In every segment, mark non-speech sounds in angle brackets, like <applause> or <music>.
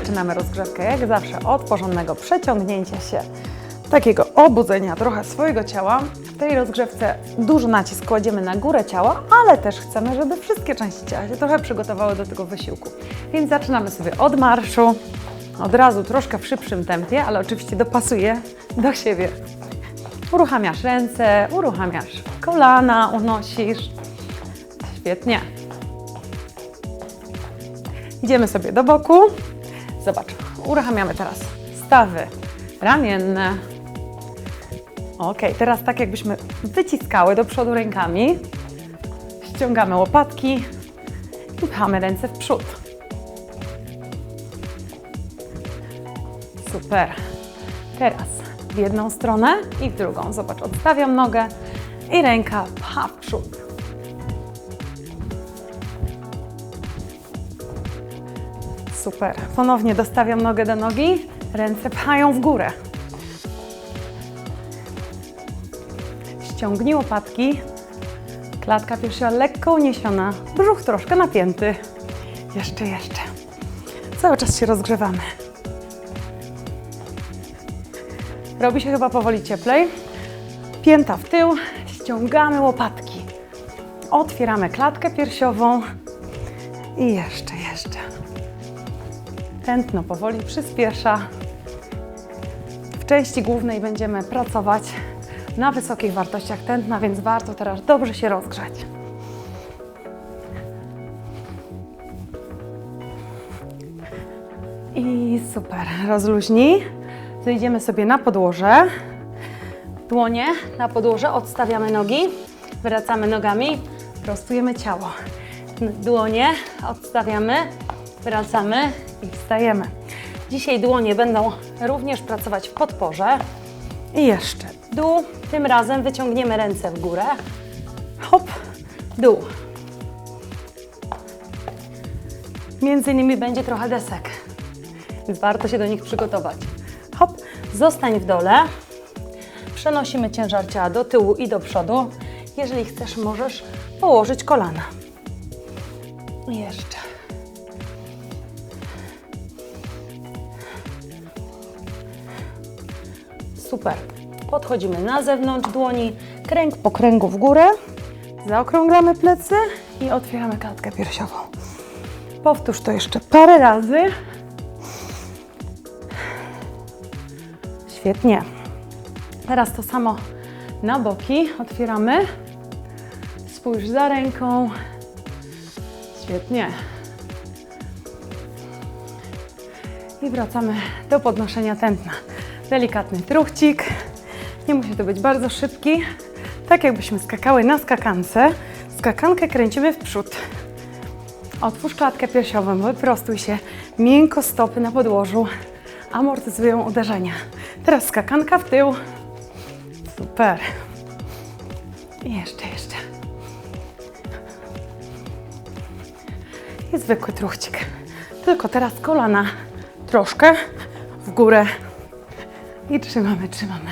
zaczynamy rozgrzewkę jak zawsze od porządnego przeciągnięcia się, takiego obudzenia trochę swojego ciała. W tej rozgrzewce duży nacisk kładziemy na górę ciała, ale też chcemy, żeby wszystkie części ciała się trochę przygotowały do tego wysiłku. Więc zaczynamy sobie od marszu, od razu troszkę w szybszym tempie, ale oczywiście dopasuję do siebie. Uruchamiasz ręce, uruchamiasz kolana, unosisz. Świetnie. Idziemy sobie do boku. Zobacz, uruchamiamy teraz stawy ramienne. Ok, teraz tak jakbyśmy wyciskały do przodu rękami. Ściągamy łopatki i pchamy ręce w przód. Super. Teraz w jedną stronę i w drugą. Zobacz, odstawiam nogę i ręka pcha w przód. Super. Ponownie dostawiam nogę do nogi, ręce pchają w górę. Ściągnij łopatki, klatka piersiowa lekko uniesiona, brzuch troszkę napięty. Jeszcze, jeszcze. Cały czas się rozgrzewamy. Robi się chyba powoli cieplej. Pięta w tył, ściągamy łopatki. Otwieramy klatkę piersiową i jeszcze. Tętno powoli przyspiesza. W części głównej będziemy pracować na wysokich wartościach tętna, więc warto teraz dobrze się rozgrzać. I super, rozluźnij. Zejdziemy sobie na podłoże. Dłonie na podłoże, odstawiamy nogi, wracamy nogami, prostujemy ciało. Dłonie odstawiamy, wracamy i wstajemy. Dzisiaj dłonie będą również pracować w podporze. I jeszcze dół. Tym razem wyciągniemy ręce w górę. Hop, dół. Między nimi będzie trochę desek, więc warto się do nich przygotować. Hop, zostań w dole. Przenosimy ciężar ciała do tyłu i do przodu. Jeżeli chcesz, możesz położyć kolana. Jeszcze. Super. Podchodzimy na zewnątrz dłoni, kręg po kręgu w górę. Zaokrąglamy plecy i otwieramy klatkę piersiową. Powtórz to jeszcze parę razy. Świetnie. Teraz to samo na boki. Otwieramy. Spójrz za ręką. Świetnie. I wracamy do podnoszenia tętna. Delikatny truchcik. Nie musi to być bardzo szybki. Tak jakbyśmy skakały na skakance. Skakankę kręcimy w przód. Otwórz klatkę piersiową, wyprostuj się. Miękko stopy na podłożu. Amortyzują uderzenia. Teraz skakanka w tył. Super. Jeszcze, jeszcze. I zwykły truchcik. Tylko teraz kolana troszkę w górę. I trzymamy, trzymamy.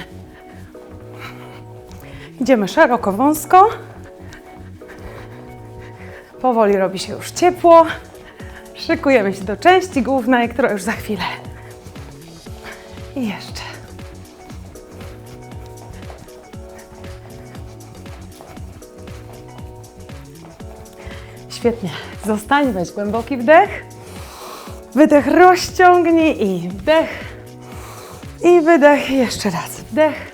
Idziemy szeroko, wąsko. Powoli robi się już ciepło. Szykujemy się do części głównej, która już za chwilę. I jeszcze. Świetnie. Zostań, weź głęboki wdech. Wydech rozciągnij i wdech. I wydech. Jeszcze raz. Wdech.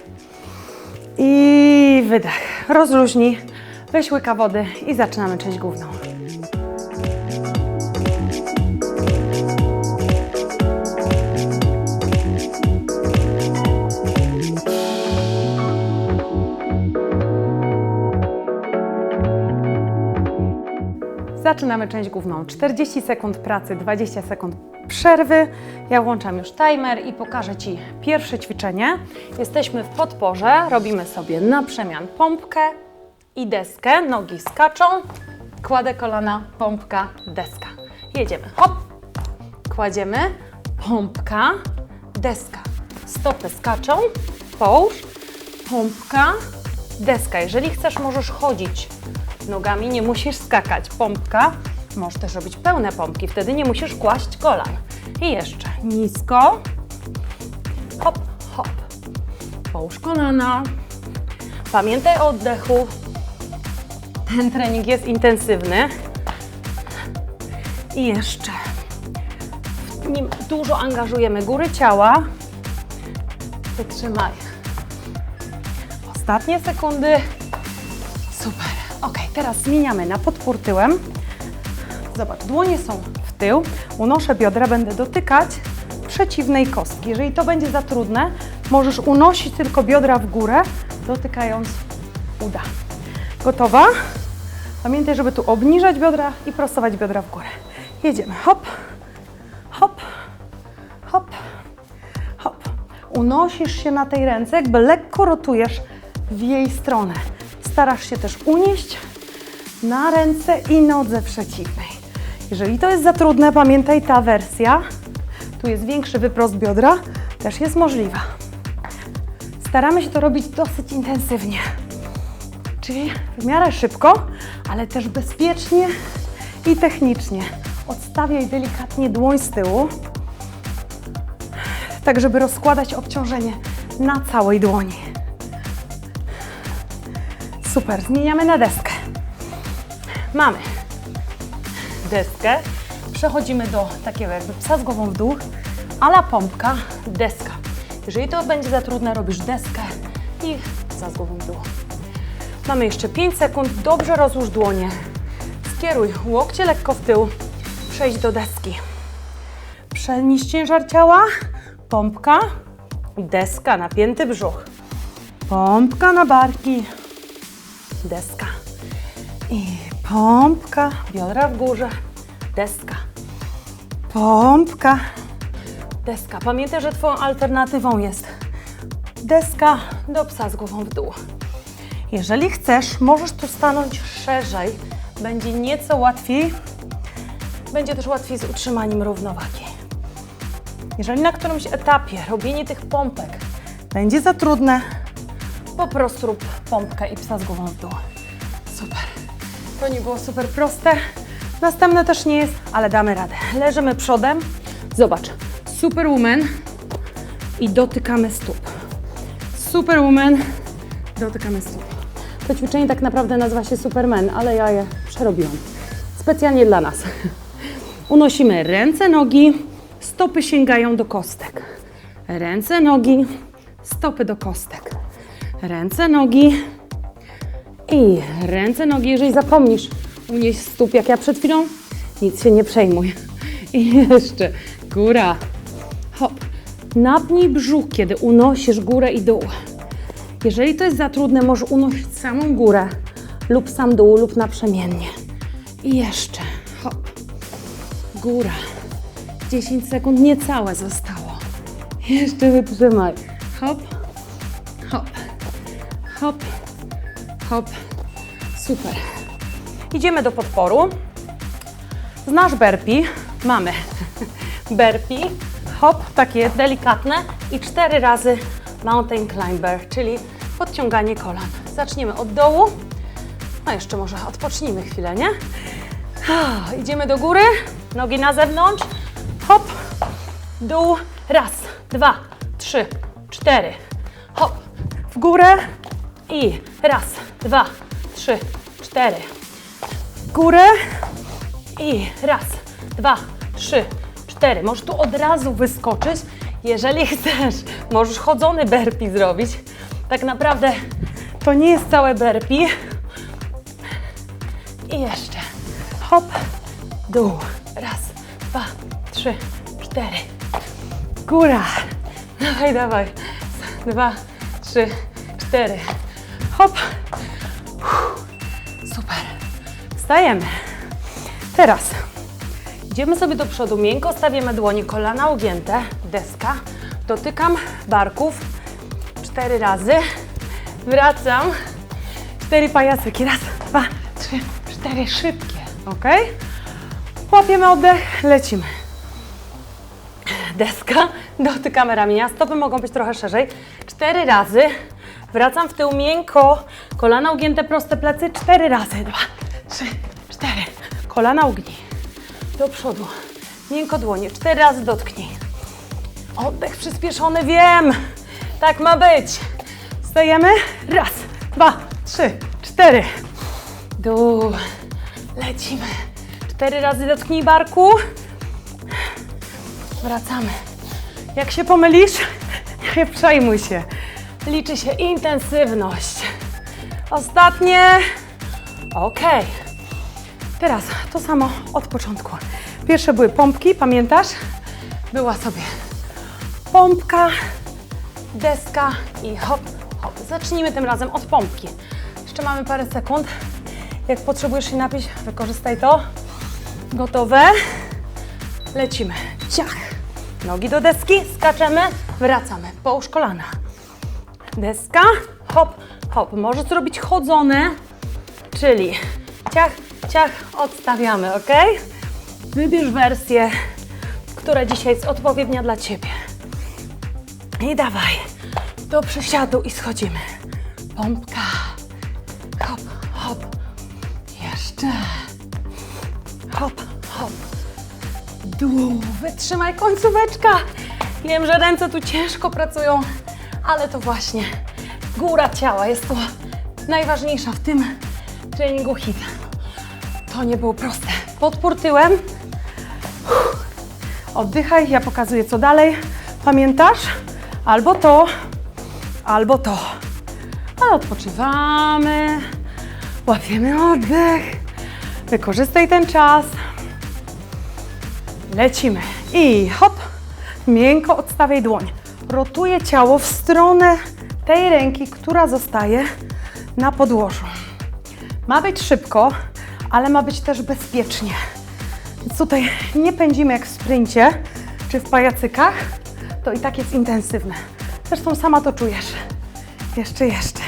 I wydech. Rozluźnij. Weź łyka wody i zaczynamy część główną. Zaczynamy część główną. 40 sekund pracy, 20 sekund przerwy. Ja włączam już timer i pokażę Ci pierwsze ćwiczenie. Jesteśmy w podporze, robimy sobie na przemian pompkę i deskę. Nogi skaczą, kładę kolana, pompka, deska. Jedziemy. Hop! Kładziemy, pompka, deska. Stopy skaczą, połóż, pompka, deska. Jeżeli chcesz, możesz chodzić nogami, nie musisz skakać. Pompka, możesz też robić pełne pompki, wtedy nie musisz kłaść kolan. I jeszcze nisko. Hop, hop. Połóż kolana. Pamiętaj o oddechu. Ten trening jest intensywny. I jeszcze. W nim dużo angażujemy góry ciała. Wytrzymaj. Ostatnie sekundy. Teraz zmieniamy na podpór tyłem. Zobacz, dłonie są w tył. Unoszę biodra, będę dotykać przeciwnej kostki. Jeżeli to będzie za trudne, możesz unosić tylko biodra w górę, dotykając uda. Gotowa? Pamiętaj, żeby tu obniżać biodra i prostować biodra w górę. Jedziemy. Hop, hop, hop, hop. Unosisz się na tej ręce, jakby lekko rotujesz w jej stronę. Starasz się też unieść na ręce i nodze przeciwnej. Jeżeli to jest za trudne, pamiętaj, ta wersja, tu jest większy wyprost biodra, też jest możliwa. Staramy się to robić dosyć intensywnie, czyli w miarę szybko, ale też bezpiecznie i technicznie. Odstawiaj delikatnie dłoń z tyłu, tak żeby rozkładać obciążenie na całej dłoni. Super, zmieniamy na deskę. Mamy deskę, przechodzimy do takiego jakby psa z głową w dół, ala pompka, deska. Jeżeli to będzie za trudne, robisz deskę i psa z głową w dół. Mamy jeszcze 5 sekund, dobrze rozłóż dłonie. Skieruj łokcie lekko w tył, przejdź do deski. Przenieś ciężar ciała, pompka, deska, napięty brzuch. Pompka na barki, deska. I pompka, biodra w górze, deska. Pompka, deska. Pamiętaj, że Twoją alternatywą jest deska do psa z głową w dół. Jeżeli chcesz, możesz tu stanąć szerzej. Będzie nieco łatwiej. Będzie też łatwiej z utrzymaniem równowagi. Jeżeli na którymś etapie robienie tych pompek będzie za trudne, po prostu rób pompkę i psa z głową w dół. Super. To nie było super proste. Następne też nie jest, ale damy radę. Leżymy przodem. Zobacz. Superwoman i dotykamy stóp. Superwoman, dotykamy stóp. To ćwiczenie tak naprawdę nazywa się Superman, ale ja je przerobiłam. Specjalnie dla nas. Unosimy ręce, nogi, stopy sięgają do kostek. Ręce, nogi, stopy do kostek. Ręce, nogi i ręce, nogi. Jeżeli zapomnisz unieść stóp, jak ja przed chwilą, nic się nie przejmuj. <laughs> I jeszcze góra. Hop. Napnij brzuch, kiedy unosisz górę i dół. Jeżeli to jest za trudne, możesz unosić samą górę lub sam dół, lub naprzemiennie. I jeszcze. Hop. Góra. 10 sekund, niecałe zostało. Jeszcze wytrzymaj. Hop. Hop. Hop. Hop. Super. Idziemy do podporu. Znasz burpee? Mamy. <laughs> Burpee, hop, takie delikatne i cztery razy mountain climber, czyli podciąganie kolan. Zaczniemy od dołu. No jeszcze może odpocznijmy chwilę, nie? Ah, Idziemy do góry, nogi na zewnątrz. Hop, dół. Raz, dwa, trzy, cztery. Hop, w górę i raz, dwa, trzy, cztery. W górę i raz, dwa, trzy, cztery. Możesz tu od razu wyskoczyć. Jeżeli <laughs> chcesz, możesz chodzony burpee zrobić. Tak naprawdę to nie jest całe burpee. I jeszcze. Hop, dół. Raz, dwa, trzy, cztery. Góra. Dawaj, dawaj. Dwa, trzy, cztery. Hop. Wstajemy. Teraz idziemy sobie do przodu, miękko stawiamy dłonie, kolana ugięte, deska. Dotykam barków cztery razy. Wracam. Cztery pajacyki. Raz, dwa, trzy, cztery. Szybkie. Ok? Łapiemy oddech, lecimy. Deska, dotykamy ramienia, stopy mogą być trochę szerzej. Cztery razy. Wracam w tył miękko, kolana ugięte, proste plecy. Cztery razy. Dwa, trzy, cztery. Kolana ugnij. Do przodu. Miękko dłonie. Cztery razy dotknij. Oddech przyspieszony, wiem. Tak ma być. Stajemy. Raz, dwa, trzy, cztery. Dół. Lecimy. Cztery razy dotknij barku. Wracamy. Jak się pomylisz, <laughs> nie przejmuj się. Liczy się intensywność. Ostatnie. Ok. Teraz to samo od początku. Pierwsze były pompki, pamiętasz? Była sobie pompka, deska i hop, hop. Zacznijmy tym razem od pompki. Jeszcze mamy parę sekund. Jak potrzebujesz się napić, wykorzystaj to. Gotowe. Lecimy. Ciach. Nogi do deski, skaczemy, wracamy. Połóż kolana. Deska, hop, hop. Możesz zrobić chodzone, czyli ciach, ciach, odstawiamy, ok? Wybierz wersję, która dzisiaj jest odpowiednia dla Ciebie. I dawaj, do przysiadu i schodzimy. Pompka, hop, hop, jeszcze, hop, hop, dół, wytrzymaj końcóweczka. Wiem, że ręce tu ciężko pracują, ale to właśnie góra ciała jest to najważniejsza w tym treningu HIT. To nie było proste. Podpór tyłem. Oddychaj, ja pokazuję co dalej. Pamiętasz? Albo to, albo to. Ale odpoczywamy, łapiemy oddech. Wykorzystaj ten czas. Lecimy. I hop, miękko odstawiaj dłoń. Rotuję ciało w stronę tej ręki, która zostaje na podłożu. Ma być szybko, ale ma być też bezpiecznie. Więc tutaj nie pędzimy jak w sprincie czy w pajacykach, to i tak jest intensywne. Zresztą sama to czujesz. Jeszcze, jeszcze.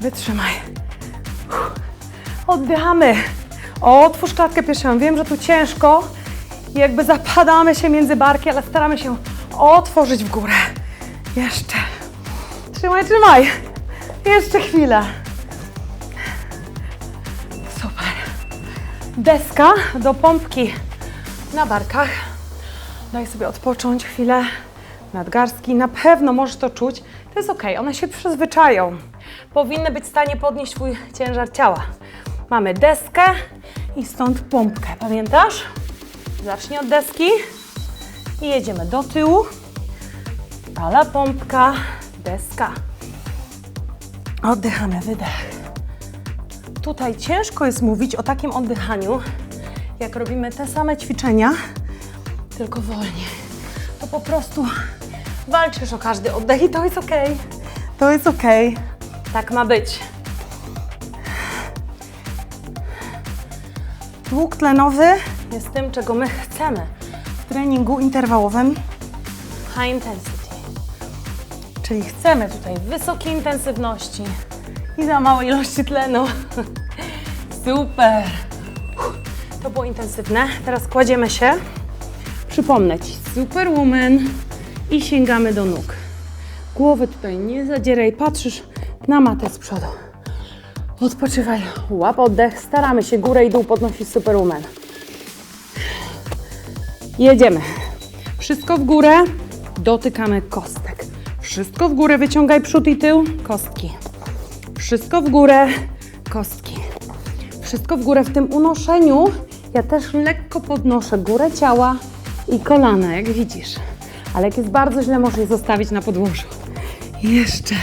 Wytrzymaj. Uff. Oddychamy. Otwórz klatkę piersiową. Wiem, że tu ciężko jakby zapadamy się między barki, ale staramy się otworzyć w górę. Jeszcze. Trzymaj, trzymaj. Jeszcze chwilę. Deska do pompki na barkach. Daj sobie odpocząć chwilę. Nadgarstki. Na pewno możesz to czuć. To jest ok, one się przyzwyczają. Powinny być w stanie podnieść Twój ciężar ciała. Mamy deskę i stąd pompkę. Pamiętasz? Zacznij od deski i jedziemy do tyłu. Ala pompka, deska. Oddychamy, wydech. Tutaj ciężko jest mówić o takim oddychaniu, jak robimy te same ćwiczenia, tylko wolniej. To po prostu walczysz o każdy oddech i to jest ok. To jest ok. Tak ma być. Tłuk tlenowy jest tym, czego my chcemy w treningu interwałowym high intensity. Czyli chcemy tutaj wysokiej intensywności i za małej ilości tlenu. Super! To było intensywne. Teraz kładziemy się. Przypomnę Ci, Superwoman i sięgamy do nóg. Głowy tutaj nie zadzieraj, patrzysz na matę z przodu. Odpoczywaj, łap oddech, staramy się górę i dół podnosić Superwoman. Jedziemy. Wszystko w górę, dotykamy kostek. Wszystko w górę, wyciągaj przód i tył, kostki. Wszystko w górę, kostki. Wszystko w górę w tym unoszeniu. Ja też lekko podnoszę górę ciała i kolana, jak widzisz. Ale jak jest bardzo źle, możesz je zostawić na podłożu. Jeszcze.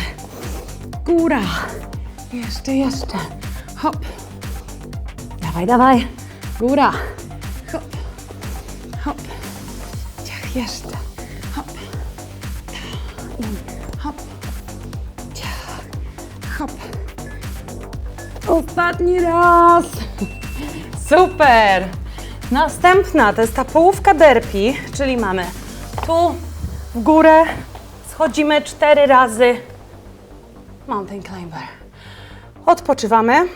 Góra. Jeszcze, jeszcze. Hop. Dawaj, dawaj. Góra. Hop. Hop. Ciach, jeszcze. Hop. Hop. Ciach. Hop. Ostatni raz. Super. Następna to jest ta połówka derpi, czyli mamy tu w górę, schodzimy cztery razy. Mountain climber. Odpoczywamy.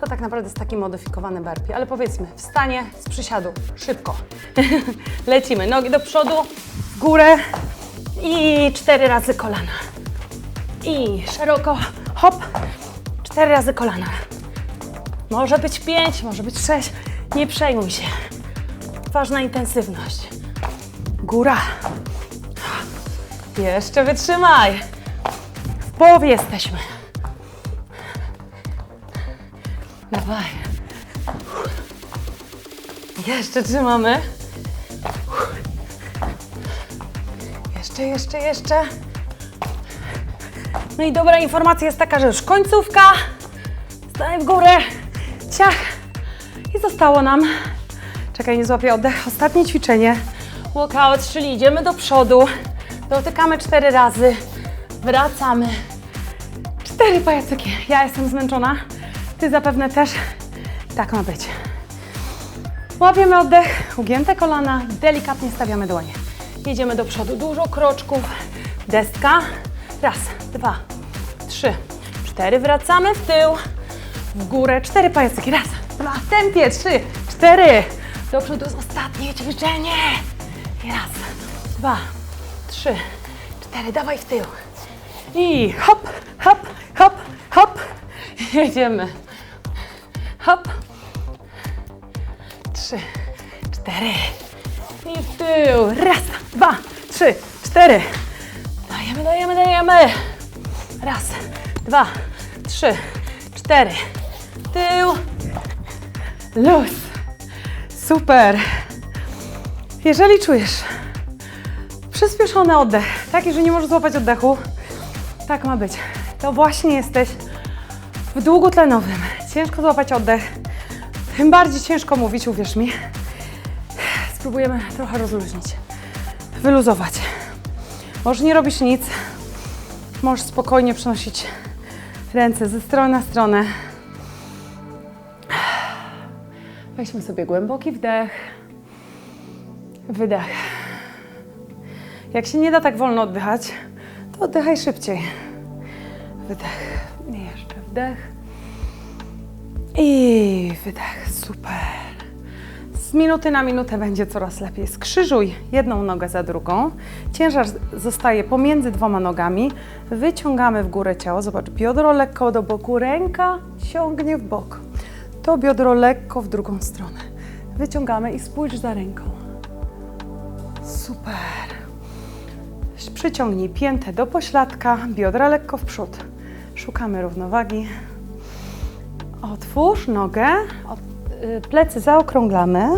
To tak naprawdę jest taki modyfikowany burpee, ale powiedzmy, wstanie z przysiadu, szybko. <laughs> Lecimy, nogi do przodu, w górę i cztery razy kolana. I szeroko, hop, cztery razy kolana. Może być pięć, może być sześć, nie przejmuj się. ważna intensywność. Góra. Jeszcze wytrzymaj. W połowie jesteśmy. Dawaj. Jeszcze trzymamy. Jeszcze, jeszcze, jeszcze. No i dobra informacja jest taka, że już końcówka. Stań w górę. Ciach. I zostało nam. Czekaj, nie złapię oddech. Ostatnie ćwiczenie. Walkout, czyli idziemy do przodu. Dotykamy cztery razy. Wracamy. Cztery pajacyki. Ja jestem zmęczona. Ty zapewne też. Tak ma być. Łapiemy oddech, ugięte kolana, delikatnie stawiamy dłonie. Jedziemy do przodu, dużo kroczków, destka. Raz, dwa, trzy, cztery. Wracamy w tył, w górę, cztery pajacyki. Raz, dwa, w tempie, trzy, cztery. Do przodu jest ostatnie ćwiczenie. I raz, dwa, trzy, cztery. Dawaj w tył. I hop, hop, hop, hop. Jedziemy. Hop. Trzy, cztery. I w tył. Raz, dwa, trzy, cztery. Dajemy, dajemy, dajemy. Raz, dwa, trzy, cztery. Tył. Luz. Super. Jeżeli czujesz przyspieszony oddech, taki, że nie możesz złapać oddechu, tak ma być. To właśnie jesteś w długotlenowym. Ciężko złapać oddech. Tym bardziej ciężko mówić, uwierz mi. Spróbujemy trochę rozluźnić, wyluzować. Możesz nie robić nic. Możesz spokojnie przenosić ręce ze strony na stronę. Weźmy sobie głęboki wdech, wydech. Jak się nie da tak wolno oddychać, to oddychaj szybciej. Wydech. Jeszcze wdech. I wydech. Super. Z minuty na minutę będzie coraz lepiej. Skrzyżuj jedną nogę za drugą. Ciężar zostaje pomiędzy dwoma nogami. Wyciągamy w górę ciało. Zobacz, biodro lekko do boku, ręka ciągnie w bok. To biodro lekko w drugą stronę. Wyciągamy i spójrz za ręką. Super. Przyciągnij piętę do pośladka, biodra lekko w przód. Szukamy równowagi. Otwórz nogę, plecy zaokrąglamy.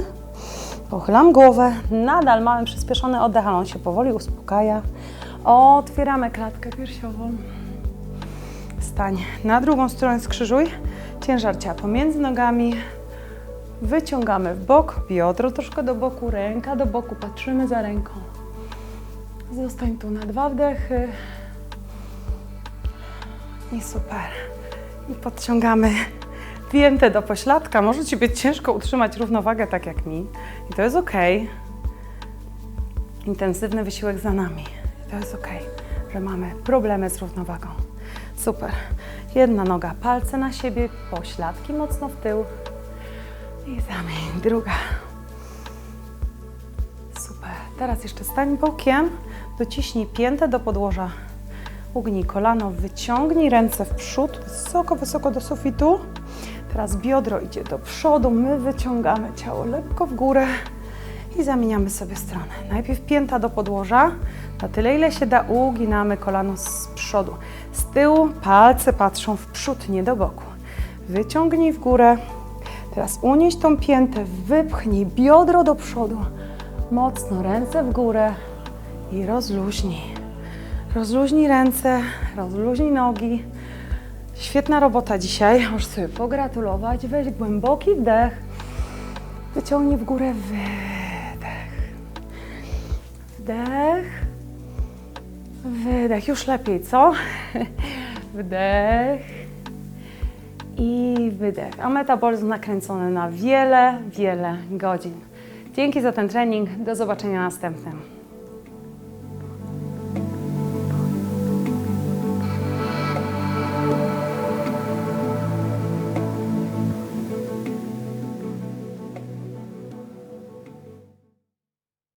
Pochylam głowę. Nadal mamy przyspieszony oddech, ale on się powoli uspokaja. Otwieramy klatkę piersiową. Stań na drugą stronę, skrzyżuj. Ciężar ciała pomiędzy nogami. Wyciągamy w bok, biodro troszkę do boku, ręka do boku, patrzymy za ręką. Zostań tu na dwa wdechy. I super. I podciągamy piętę do pośladka. Może Ci być ciężko utrzymać równowagę tak jak mi. I to jest ok. Intensywny wysiłek za nami. I to jest ok, że mamy problemy z równowagą. Super. Jedna noga, palce na siebie, pośladki mocno w tył. I zamień. Druga. Super. Teraz jeszcze stań bokiem, dociśnij piętę do podłoża. Ugnij kolano, wyciągnij ręce w przód, wysoko, wysoko do sufitu. Teraz biodro idzie do przodu, my wyciągamy ciało lekko w górę i zamieniamy sobie stronę. Najpierw pięta do podłoża, na tyle ile się da uginamy kolano z przodu. Z tyłu palce patrzą w przód, nie do boku. Wyciągnij w górę. Teraz unieś tą piętę, wypchnij biodro do przodu. Mocno ręce w górę i rozluźnij. Rozluźnij ręce, rozluźnij nogi. Świetna robota dzisiaj. Możesz sobie pogratulować. Weź głęboki wdech. Wyciągnij w górę wydech. Wdech. Wydech. Już lepiej, co? <laughs> Wdech. I wydech. A metabolizm nakręcony na wiele, wiele godzin. Dzięki za ten trening. Do zobaczenia następnym.